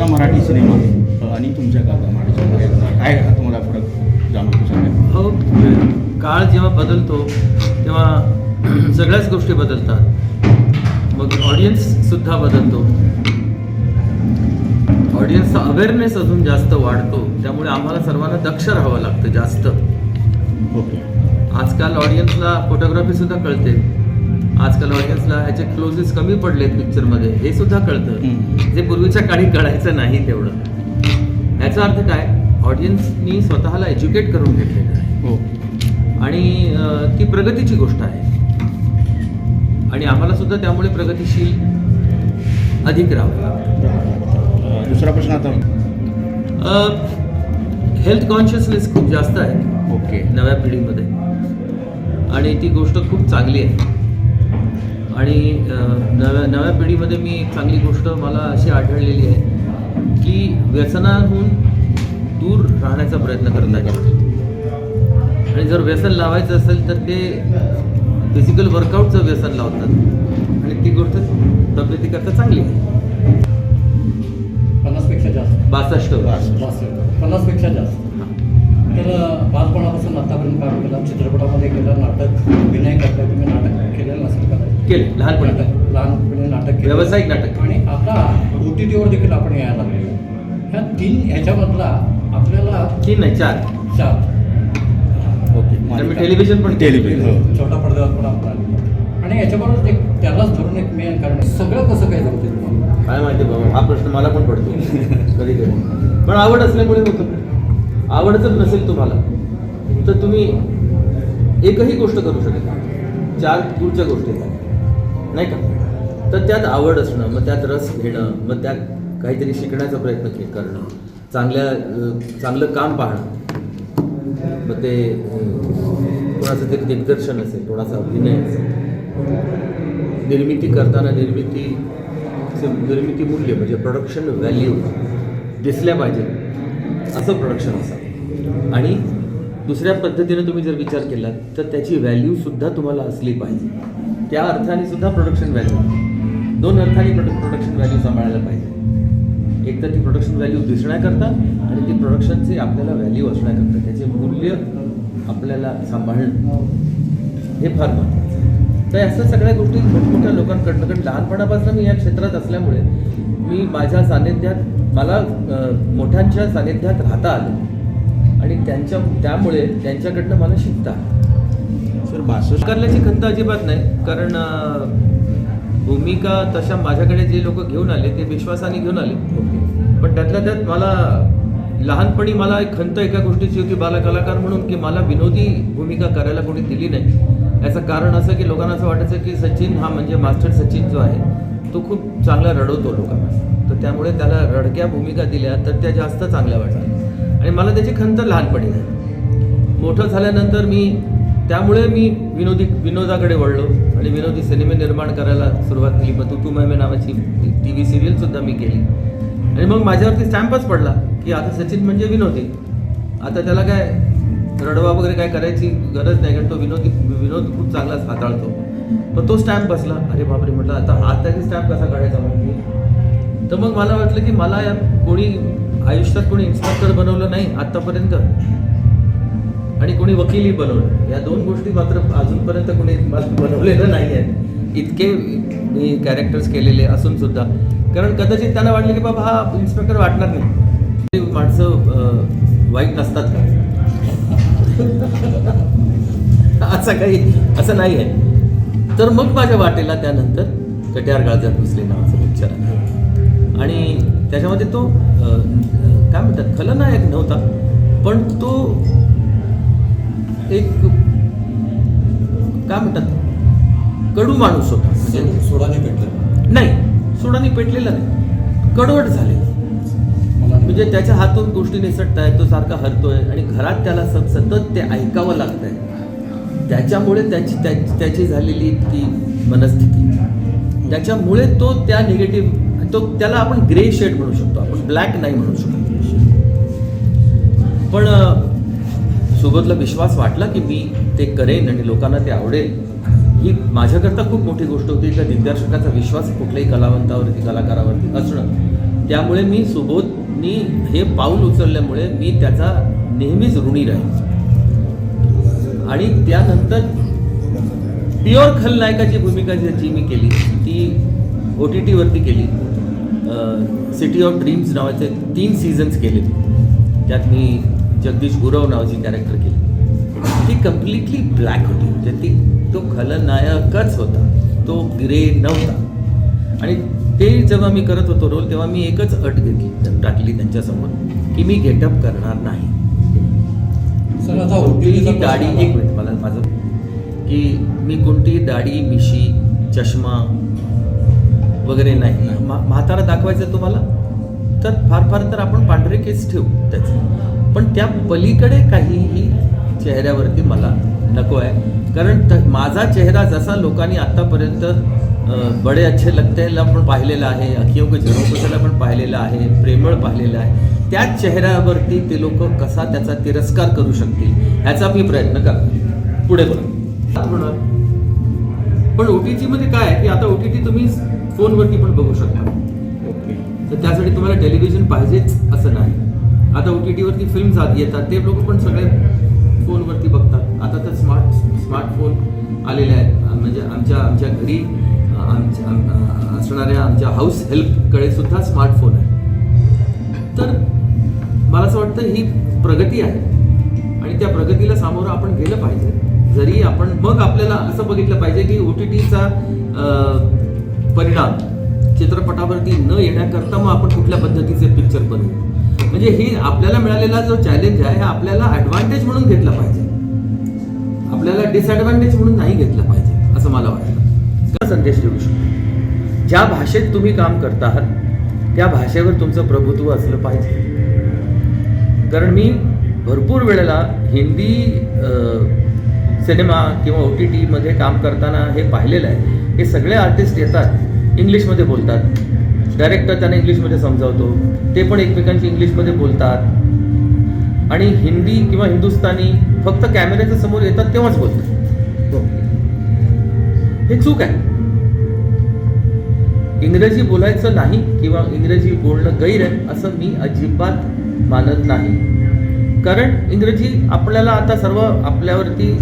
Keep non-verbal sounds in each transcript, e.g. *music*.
असा मराठी सिनेमा आणि तुमच्या काका मराठी काय तुम्हाला फरक जाणवतो सगळ्यात हो काळ जेव्हा बदलतो तेव्हा *clears throat* सगळ्याच गोष्टी बदलतात. मग ऑडियन्ससुद्धा बदलतो. ऑडियन्सचा अवेअरनेस अजून जास्त वाढतो. त्यामुळे आम्हाला सर्वांना दक्ष राहावं लागतं जास्त. ओके. आजकाल ऑडियन्सला फोटोग्राफीसुद्धा कळते. आजकाल ऑडियन्सला ह्याचे क्लोजेस कमी पडलेत पिक्चरमध्ये हे सुद्धा कळतं. जे पूर्वीच्या काळी कळायचं नाही तेवढं. याचा अर्थ काय? ऑडियन्सनी स्वतःला एज्युकेट करून घेतलेलं आहे. हो. आणि ती प्रगतीची गोष्ट आहे. आणि आम्हाला सुद्धा त्यामुळे प्रगतिशील अधिक राहावं दुसरा प्रश्न आता. हेल्थ कॉन्शियसनेस खूप जास्त आहे. ओके. नव्या पिढीमध्ये. आणि ती गोष्ट खूप चांगली आहे. आणि नव्या नव्या पिढीमध्ये मी एक चांगली गोष्ट मला अशी आढळलेली आहे की व्यसनाहून दूर राहण्याचा प्रयत्न करत आहेत. आणि जर व्यसन लावायचं असेल तर ते फिजिकल वर्कआउटचं व्यसन लावतात. आणि ती गोष्ट तब्येतीकरता चांगली आहे. पन्नासपेक्षा जास्त. बासष्ट. बासष्ट. पन्नासपेक्षा जास्त. तर बालपणापासून आतापर्यंत काम केलं. चित्रपटामध्ये केलं नाटक अभिनय करताय तुम्ही नाटक केलेलं नसेल कदाचित. केले लहानपणी. नाटक लहानपणी नाटक केलं. व्यावसायिक नाटक. आणि आता ओ टी टीवर देखील आपण यायला लागलेलो ह्या तीन ह्याच्यामधला आपल्याला तीन नाही चार. चार. ओके. मी टेलिव्हिजन पण टेलिव्हिजन हो. छोटा पडद्यावर पण आपण आलेलो. आणि याच्याबरोबर एक त्यालाच धरून एक मेन कारण. सगळं कसं काय जमते काय माहिती बाबा हा प्रश्न मला पण पडतो. *laughs* कधी कधी पण आवड असल्यामुळे होतं. आवड जर नसेल तुम्हाला तर तुम्ही एकही गोष्ट करू शकत चार दूरच्या गोष्टी आहेत. नाही का? तर त्यात आवड असणं मग त्यात रस घेणं मग त्यात काहीतरी शिकण्याचा प्रयत्न करणं चांगल्या चांगलं काम पाहणं. मग ते कोणाचं तरी दिग्दर्शन असेल कोणाचा अभिनय असेल. निर्मिती करताना निर्मिती निर्मिती मूल्य म्हणजे प्रोडक्शन व्हॅल्यू दिसल्या पाहिजे. असं प्रोडक्शन असावं आणि दुसऱ्या पद्धतीने तुम्ही जर विचार केलात तर त्याची व्हॅल्यूसुद्धा तुम्हाला असली पाहिजे. त्या अर्थाने सुद्धा प्रोडक्शन व्हॅल्यू दोन अर्थाने प्रोड प्रोडक्शन व्हॅल्यू सांभाळायला पाहिजे. एक तर ती प्रोडक्शन व्हॅल्यू दिसण्याकरता आणि ती प्रोडक्शनचे आपल्याला व्हॅल्यू असण्याकरता. त्याचे मूल्य आपल्याला सांभाळणं हे फार महत्त्वाचं तर असं सगळ्या गोष्टी मोठमोठ्या लोकांकडनं कारण लहानपणापासून मी या क्षेत्रात असल्यामुळे मी माझ्या सानिध्यात मला मोठ्यांच्या सानिध्यात राहता आलं. आणि त्यांच्या त्यामुळे त्यांच्याकडनं मला शिकता सर भाषण करण्याची खंत अजिबात नाही कारण भूमिका तशा माझ्याकडे जे लोक घेऊन आले ते विश्वासाने घेऊन आले. पण त्यातल्या त्यात मला लहानपणी मला एक खंत एका गोष्टीची होती बालकलाकार म्हणून की मला विनोदी भूमिका करायला कोणी दिली नाही. याचं कारण असं की लोकांना असं वाटायचं की सचिन हा म्हणजे मास्टर सचिन जो आहे तो खूप चांगला रडवतो लोकांना. तर त्यामुळे त्याला रडक्या भूमिका दिल्या तर त्या जास्त चांगल्या वाटल्या. आणि मला त्याची खंत लहानपणी नाही मोठं झाल्यानंतर मी त्यामुळे मी विनोदी विनोदाकडे वळलो. आणि विनोदी सिनेमे निर्माण करायला सुरुवात केली. मग तू तू मैमे नावाची टी व्ही सिरियलसुद्धा मी केली. आणि मग माझ्यावरती स्टॅम्पच पडला की आता सचिन म्हणजे विनोदी. आता त्याला काय रडवा वगैरे काय करायची गरज नाही कारण तो विनोदी विनोद खूप चांगलाच हाताळतो. मग तो स्टॅम्प बसला. अरे बापरे म्हटलं आता हा स्टॅम्प कसा काढायचा मग तर मग मला वाटलं की मला या कोणी आयुष्यात कोणी इन्स्पेक्टर बनवलं नाही आत्तापर्यंत आणि कोणी वकीलही बनवलं. या दोन गोष्टी मात्र अजूनपर्यंत कोणी बनवलेलं नाही आहे इतके मी कॅरेक्टर्स केलेले असून सुद्धा. कारण कदाचित त्यांना वाटलं की बाबा हा इन्स्पेक्टर वाटणार नाही. माणसं वाईट नसतात का? असं काही असं नाही आहे. तर मग माझ्या वाटेला त्यानंतर कट्यार काळजात घुसले नावाचा पिक्चर आला आणि त्याच्यामध्ये तो काय म्हणतात खलनायक नव्हता पण तो एक काय म्हणतात कडू माणूस होता. म्हणजे सोडाने भेटलं नाही सोडाने पेटलेला नाही. कडवट झालेला. म्हणजे त्याच्या हातून गोष्टी निसटत आहेत तो सारखा हरतोय आणि घरात त्याला स- सतत ते ऐकावं लागतंय. त्याच्यामुळे त्याची त्या- त्याची झालेली ती मनस्थिती. त्याच्यामुळे तो त्या निगेटिव्ह तो त्याला आपण ग्रे शेड म्हणू शकतो. आपण ब्लॅक नाही म्हणू शकतो. पण सोबतला विश्वास वाटला की मी ते करेन आणि लोकांना ते आवडेल ही माझ्याकरता खूप मोठी गोष्ट होती. त्या दिग्दर्शकाचा विश्वास कुठल्याही कलावंतावरती कलाकारावरती असणं त्यामुळे मी मी हे पाऊल उचलल्यामुळे मी त्याचा नेहमीच ऋणी राहील आणि त्यानंतर प्युअर खलनायकाची भूमिका जी जी मी केली ती ओ टी टीवरती केली. सिटी ऑफ ड्रीम्स नावाचे तीन सीझन्स केले. त्यात मी जगदीश गुरव नावाची कॅरेक्टर केली. ती कम्प्लिटली ब्लॅक होती. म्हणजे ती तो खलनायकच होता. तो ग्रे नव्हता. आणि ते जेव्हा मी करत होतो रोल तेव्हा मी एकच अट घेतली टाकली त्यांच्यासमोर की मी गेटअप करणार नाही. सर आता कोणतीही OTT चा दाढी एक मिनिट मला माझं की मी कोणतीही दाढी मिशी चष्मा वगैरे नाही. मा- म्हातारा दाखवायचं तुम्हाला? तर फार फार तर आपण पांढरे केस ठेवू त्याचे. पण त्या पलीकडे काहीही चेहऱ्यावरती मला नको आहे. कारण माझा चेहरा जसा लोकांनी आत्तापर्यंत अं, बडे अच्छे लगतेला पण पाहिलेला आहे अखियों के झरोकोला पण पाहिलेला आहे प्रेमळ पाहिलेला आहे. त्याच चेहऱ्यावरती ते लोक कसा त्याचा तिरस्कार करू शकतील ह्याचा मी प्रयत्न करतो. पुढे बोला होणार पण ओ टी मध्ये काय आहे की आता ओ टी टी तुम्ही फोनवरती पण बघू शकता. ओके. तर त्यासाठी तुम्हाला टेलिव्हिजन पाहिजेच असं नाही. आता ओ टी टीवरती फिल्म्स आत येतात ते लोक पण सगळे फोनवरती बघतात. आता तर स्मार्ट स्मार्टफोन आलेले आहेत. म्हणजे आमच्या आमच्या घरी आमच्या असणाऱ्या आमच्या हाऊस हेल्पकडे सुद्धा स्मार्टफोन आहे. तर मला असं वाटतं ही प्रगती आहे. आणि त्या प्रगतीला सामोरं आपण गेलं पाहिजे. जरी आपण मग आपल्याला असं बघितलं पाहिजे की ओ टी टीचा परिणाम चित्रपटावरती न येण्याकरता मग आपण कुठल्या पद्धतीचे पिक्चर बनवू? म्हणजे ही आपल्याला मिळालेला जो चॅलेंज आहे हा आपल्याला ॲडव्हान्टेज म्हणून घेतला पाहिजे. आपल्याला डिसॲडव्हान्टेज म्हणून नाही घेतला पाहिजे असं मला वाटतं. संदेश देऊ शकतो. ज्या भाषेत तुम्ही काम करता आहात त्या भाषेवर तुमचं प्रभुत्व असलं पाहिजे. कारण मी भरपूर वेळेला हिंदी सिनेमा किंवा ओ टी टीमध्ये काम करताना हे पाहिलेलं आहे. हे सगळे आर्टिस्ट येतात इंग्लिशमध्ये बोलतात. डायरेक्टर त्यांना इंग्लिशमध्ये समजावतो. ते पण एकमेकांशी इंग्लिशमध्ये बोलतात. आणि हिंदी किंवा हिंदुस्थानी फक्त कॅमेऱ्याच्या समोर येतात तेव्हाच बोलतात. हे चूक आहे. इंग्रजी बोलायचं नाही किंवा इंग्रजी बोलणं गैर आहे असं मी अजिबात मानत नाही. कारण इंग्रजी आपल्याला आता सर्व आपल्यावरती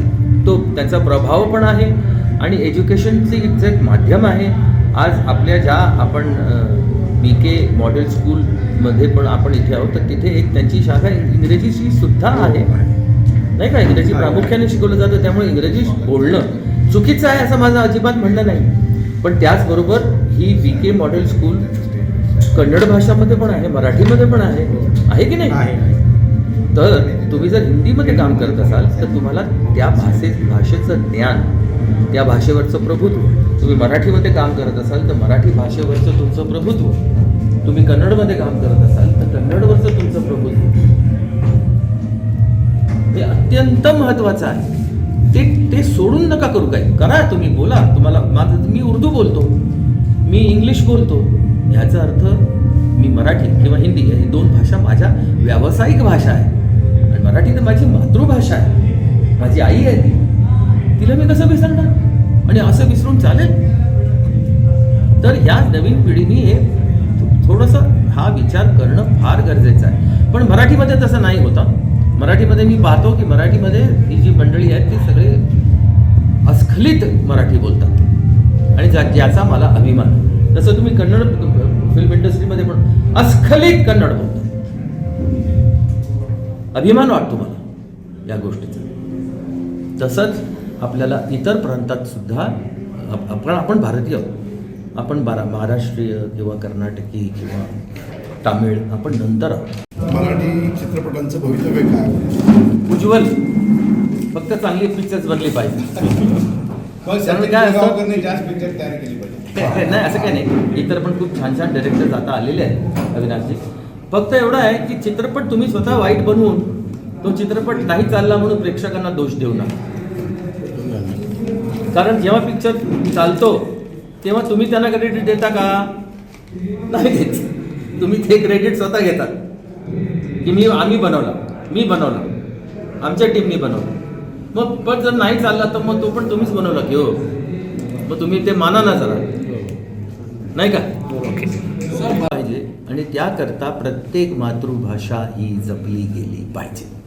तो त्याचा प्रभाव पण आहे आणि एज्युकेशनची जे एक माध्यम आहे. आज आपल्या ज्या आपण बी के मॉडेल स्कूलमध्ये पण आपण इथे आहोत तर तिथे एक त्यांची शाखा इंग्रजीची सुद्धा आहे. नाही का? इंग्रजी प्रामुख्याने शिकवलं जातं त्यामुळे इंग्रजी बोलणं चुकीचं आहे असं माझं अजिबात म्हणणं नाही. पण त्याचबरोबर ही B K model school Kannada भाषामध्ये पण आहे मराठीमध्ये पण आहे. आहे की नाही. तर तुम्ही जर हिंदीमध्ये काम करत असाल तर तुम्हाला त्या भाषे भाषेचं ज्ञान त्या भाषेवरचं प्रभुत्व. तुम्ही मराठीमध्ये काम करत असाल तर मराठी भाषेवरचं तुमचं प्रभुत्व. तुम्ही कन्नडमध्ये काम करत असाल तर कन्नडवरचं तुमचं प्रभुत्व. हे अत्यंत महत्वाचं आहे. ते ते सोडून नका करू काय करा तुम्ही बोला. तुम्हाला माझं मी उर्दू बोलतो. मी इंग्लिश बोलतो. ह्याचा अर्थ मी मराठी किंवा हिंदी ही दोन भाषा माझ्या व्यावसायिक भाषा आहे. आणि मराठी तर माझी मातृभाषा आहे. माझी आई आहे ती. तिला मी कसं विसरणार? आणि असं विसरून चालेल? तर या नवीन पिढीने हे थोडंसं हा विचार करणं फार गरजेचं आहे. पण मराठीमध्ये तसं नाही होतं. मराठीमध्ये मी पाहतो की मराठीमध्ये ही जी मंडळी आहेत ती सगळे अस्खलित मराठी बोलतात. आणि ज्या ज्याचा मला अभिमान तसं तुम्ही कन्नड फिल्म इंडस्ट्रीमध्ये पण अस्खलित कन्नड बोलतात अभिमान वाटतो मला या गोष्टीचा. तसंच आपल्याला इतर प्रांतात सुद्धा आपण आपण भारतीय आहोत. आपण बारा महाराष्ट्रीय किंवा कर्नाटकी किंवा तामिळ आपण नंतर आहोत. मराठी चित्रपटांचं भवितव्य काय? उज्ज्वल. फक्त चांगली पिक्चर्स बनली पाहिजे. काय असतं- गावकरने जास्त पिक्चर तयार केली पाहिजे. ते- ते- नाही असं काही नाही. इतर पण खूप छान छान डायरेक्टर्स आता आलेले आहेत अविनाशजी. फक्त एवढं आहे की चित्रपट तुम्ही स्वतः वाईट बनवून तो चित्रपट नाही चालला म्हणून प्रेक्षकांना दोष देऊ नका. कारण जेव्हा पिक्चर चालतो तेव्हा तुम्ही त्यांना क्रेडिट देता का? नाही देत. तुम्ही ते क्रेडिट स्वतः घेतात. की मी आम्ही बनवला. मी बनवला. आमच्या टीमनी बनवला. मग पण जर नाही चालला तर मग तो पण तुम्हीच बनवला की हो. मग तुम्ही ते माना ना जरा. नाही का? पाहिजे. आणि त्याकरता प्रत्येक मातृभाषा ही जपली गेली पाहिजे.